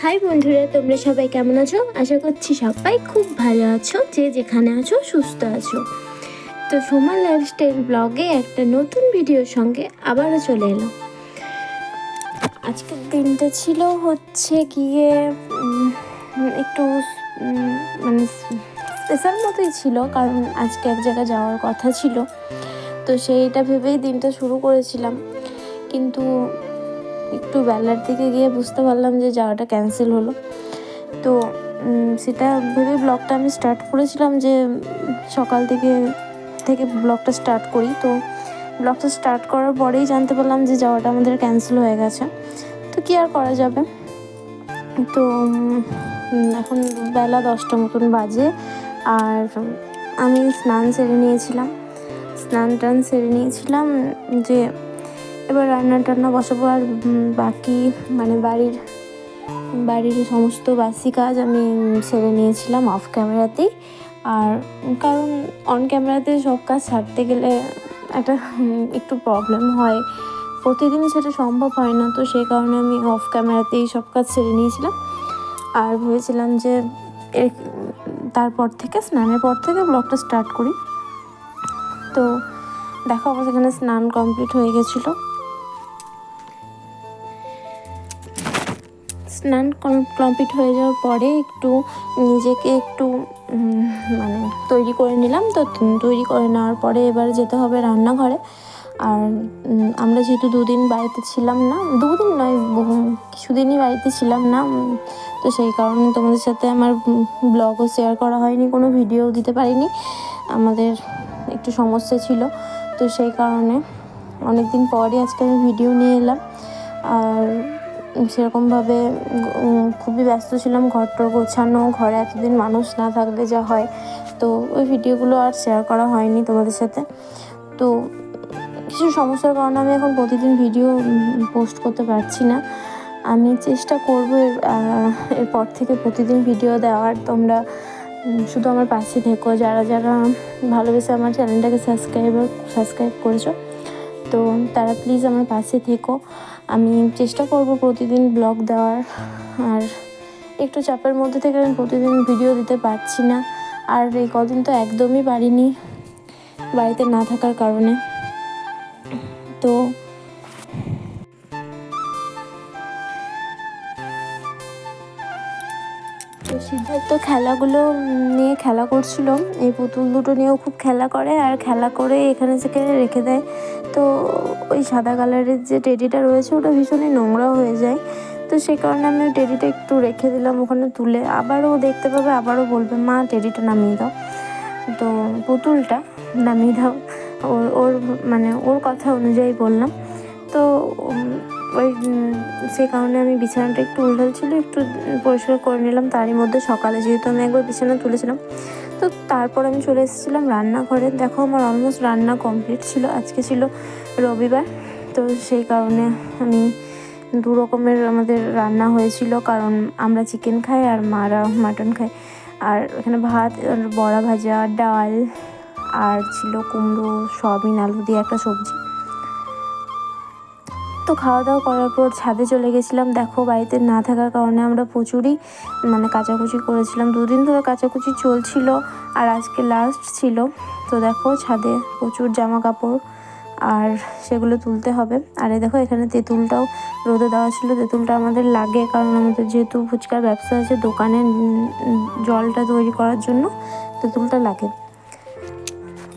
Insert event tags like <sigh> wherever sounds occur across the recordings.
High বন্ধুরা, তোমরা সবাই কেমন আছো? আশা করছি সবাই খুব ভালো আছো, যে যেখানে আছো, সুস্থ আছো। তো সোমার লাইফস্টাইল ব্লগে একটা নতুন ভিডিওর সঙ্গে আবারও চলে এলো আজকের দিনটা ছিল হচ্ছে গিয়ে একটু মানে স্পেশাল মতোই ছিল, কারণ আজকে এক জায়গায় যাওয়ার কথা ছিল। তো সেইটা ভেবেই দিনটা শুরু করেছিলাম। কিন্তু একটু বেলার দিকে গিয়ে বুঝতে পারলাম যে যাওয়াটা ক্যান্সেল হলো। তো সেটা ভেবে ব্লগটা আমি স্টার্ট করেছিলাম যে সকাল থেকে থেকে ব্লগটা স্টার্ট করি। তো ব্লগটা স্টার্ট করার পরেই জানতে পারলাম যে যাওয়াটা আমাদের ক্যান্সেল হয়ে গেছে। তো কি আর করা যাবে? তো এখন বেলা দশটা মতন বাজে। আর আমি স্নান সেরে নিয়েছিলাম। স্নান টান সেরে নিয়েছিলাম যে এবার রান্না টান্না বসাবো আর বাকি মানে বাড়ির বাড়ির সমস্ত বাসি কাজ আমি সেরে নিয়েছিলাম অফ ক্যামেরাতেই আর কারণ অন ক্যামেরাতে সব কাজ ছাড়তে গেলে একটা, <laughs> একটু প্রবলেম হয়। প্রতিদিন সেটা সম্ভব হয় না, তো সেই কারণে আমি অফ ক্যামেরাতেই সব কাজ সেরে নিয়েছিলাম। আর ভেবেছিলাম যে তারপর থেকে, স্নানের পর থেকে ব্লগটা স্টার্ট করি। তো দেখো আমার সেখানে স্নান কমপ্লিট হয়ে গেছিল। স্নান কমপ্লিট হয়ে যাওয়ার পরে একটু নিজেকে একটু মানে তৈরি করে নিলাম। তো তৈরি করে নেওয়ার পরে এবার যেতে হবে রান্নাঘরে। আর আমরা যেহেতু দুদিন বাড়িতে ছিলাম না, দুদিন নয়, বহু, কিছুদিনই বাড়িতে ছিলাম না তো সেই কারণে তোমাদের সাথে আমার ব্লগও শেয়ার করা হয়নি, কোনো ভিডিও দিতে পারিনি। আমাদের একটু সমস্যা ছিল। তো সেই কারণে অনেক দিন পরে আজকে আমি ভিডিও নিয়ে এলাম। আর সেরকমভাবে খুবই ব্যস্ত ছিলাম ঘরটর গোছানো, ঘরে এতদিন মানুষ না থাকলে যা হয়। তো ওই ভিডিওগুলো আর শেয়ার করা হয়নি তোমাদের সাথে। তো কিছু সমস্যার কারণে আমি এখন প্রতিদিন ভিডিও পোস্ট করতে পারছি না। আমি চেষ্টা করব এরপর থেকে প্রতিদিন ভিডিও দেওয়ার। তোমরা শুধু আমার পাশে থেকো, যারা যারা ভালোবেসে আমার চ্যানেলটাকে সাবস্ক্রাইবার সাবস্ক্রাইব করেছ, তো তারা প্লিজ আমার পাশে থেকো। আমি চেষ্টা করব প্রতিদিন ব্লগ দেওয়ার, আর একটু চাপের মধ্যে থেকে আমি প্রতিদিন ভিডিও দিতে পারছি না, আর এই কদিন তো একদমই পারিনি বাড়িতে না থাকার কারণে। তো সিদ্ধার্থ খেলাগুলো নিয়ে খেলা করছিল। এই পুতুল দুটো নিয়েও খুব খেলা করে আর খেলা করে এখানে সেখানে রেখে দেয়। তো ওই সাদা কালারের যে টেডিটা রয়েছে ওটা ভীষণই নোংরা হয়ে যায়। তো সেই কারণে আমি টেডিটা একটু রেখে দিলাম ওখানে তুলে। আবারও দেখতে পাবে, আবারও বলবে, মা, টেডিটা নামিয়ে দাও। তো পুতুলটা নামিয়ে দাও। ওর ওর মানে ওর কথা অনুযায়ী বললাম। তো ওই সেই কারণে আমি বিছানাটা একটু উল্টাল ছিল, একটু পরিষ্কার করে নিলাম। তারই মধ্যে সকালে যেহেতু আমি একবার বিছানা তুলেছিলাম, তো তারপর আমি চলে এসেছিলাম রান্নাঘরে। দেখো আমার অলমোস্ট রান্না কমপ্লিট ছিল, আজকে ছিল রবিবার, তো সেই কারণে আমি দু রকমের আমাদের রান্না হয়েছিল। কারণ আমরা চিকেন খাই আর মারা মাটন খাই। আর এখানে ভাত, বড়া ভাজা, ডাল, আর ছিল কুমড়ো, সয়াবিন, আলু দিয়ে একটা সবজি। তো খাওয়া দাওয়া করার পর ছাদে চলে গেছিলাম। দেখো বাড়িতে না থাকার কারণে আমরা প্রচুরই মানে কাচাকুচি করেছিলাম। দুদিন ধরে কাচাকুচি চলছিল আর আজকে লাস্ট ছিল। তো দেখো ছাদে প্রচুর জামা কাপড় আর সেগুলো তুলতে হবে। আর এই দেখো এখানে তেঁতুলটাও রোদে দেওয়া ছিল। তেঁতুলটা আমাদের লাগে কারণ আমাদের যেহেতু ফুচকার ব্যবসা আছে দোকানে জলটা তৈরি করার জন্য তেঁতুলটা লাগে।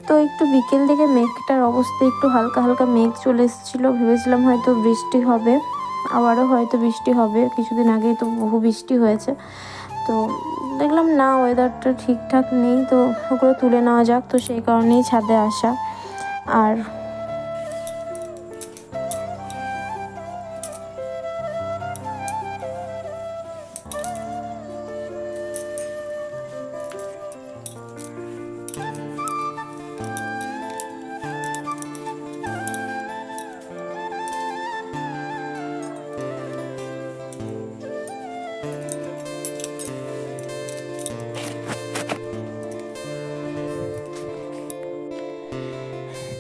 তো একটু বিকেল দিকে মেঘটার অবস্থা একটু হালকা হালকা মেঘ চলে এসেছিল। ভেবেছিলাম হয়তো বৃষ্টি হবে। আবারও হয়তো বৃষ্টি হবে। কিছুদিন আগেই তো বহু বৃষ্টি হয়েছে। তো দেখলাম না ওয়েদারটা ঠিকঠাক নেই। তো ওগুলো তুলে নেওয়া যাক। তো সেই কারণেই ছাদে আসা। আর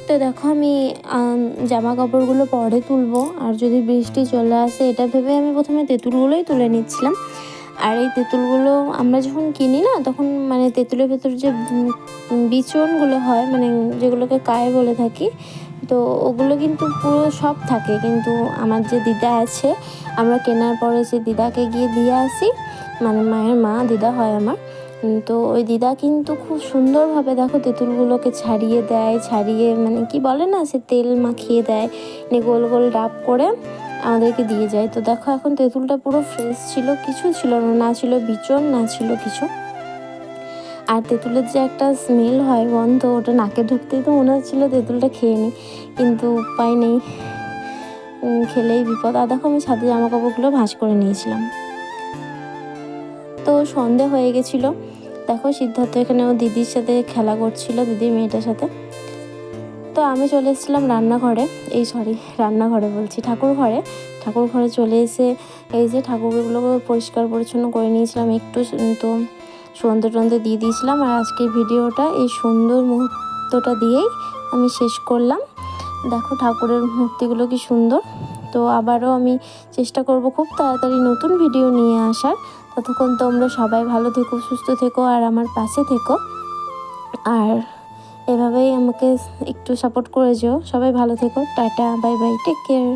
তো দেখো আমি জামা কাপড়গুলো পরে তুলবো। আর যদি বৃষ্টি চলে আসে, এটা ভেবে আমি প্রথমে তেঁতুলগুলোই তুলে নিচ্ছিলাম। আর এই তেঁতুলগুলো আমরা যখন কিনি না, তখন মানে তেঁতুলের ভেতর যে বিচনগুলো হয় মানে যেগুলোকে কায়ে বলে থাকি, তো ওগুলো কিন্তু পুরো সব থাকে। কিন্তু আমার যে দিদা আছে, আমরা কেনার পরে সে দিদাকে গিয়ে দিয়ে আসি। মানে মায়ের মা, দিদা হয় আমার। তো ওই দিদা কিন্তু খুব সুন্দরভাবে দেখো তেঁতুলগুলোকে ছাড়িয়ে দেয়, ছাড়িয়ে মানে কি বলে না, সে তেল মাখিয়ে দেয় নিয়ে গোল গোল ডাব করে আমাদেরকে দিয়ে যায়। তো দেখো এখন তেঁতুলটা পুরো ফ্রেশ ছিল, কিছু ছিল না না ছিল বিচন, না ছিল কিছু। আর তেঁতুলের যে একটা স্মেল হয়, গন্ধ, ওটা নাকে ঢুকতেই তো মনে হচ্ছিল তেঁতুলটা খেয়ে নিই কিন্তু উপায় নেই। খেলেই বিপদ। আর দেখো আমি ছাদে জামা কাপড়গুলো ভাঁজ করে নিয়েছিলাম। তো সন্ধে হয়ে গেছিল। দেখো সিদ্ধার্থ এখানে ও দিদির সাথে খেলা করছিল, দিদির মেয়েটার সাথে। তো আমি চলে এসেছিলাম রান্নাঘরে। এই সরি রান্নাঘরে বলছি, ঠাকুর ঘরে। ঠাকুর ঘরে চলে এসে এই যে ঠাকুরগুলো পরিষ্কার পরিচ্ছন্ন করে নিয়েছিলাম, একটু তো সন্ধে টন্ধে দিয়ে দিয়েছিলাম। আর আজকের ভিডিওটা এই সুন্দর মুহূর্তটা দিয়েই আমি শেষ করলাম। দেখো ঠাকুরের মূর্তিগুলো কি সুন্দর। তো আবারও আমি চেষ্টা করব খুব তাড়াতাড়ি নতুন ভিডিও নিয়ে আসার। ততক্ষণ তোমরা সবাই ভালো থেকো, সুস্থ থেকো আর আমার পাশে থেকো। আর এভাবেই আমাকে একটু সাপোর্ট করে যেও সবাই ভালো থেকো। Tata bye bye take care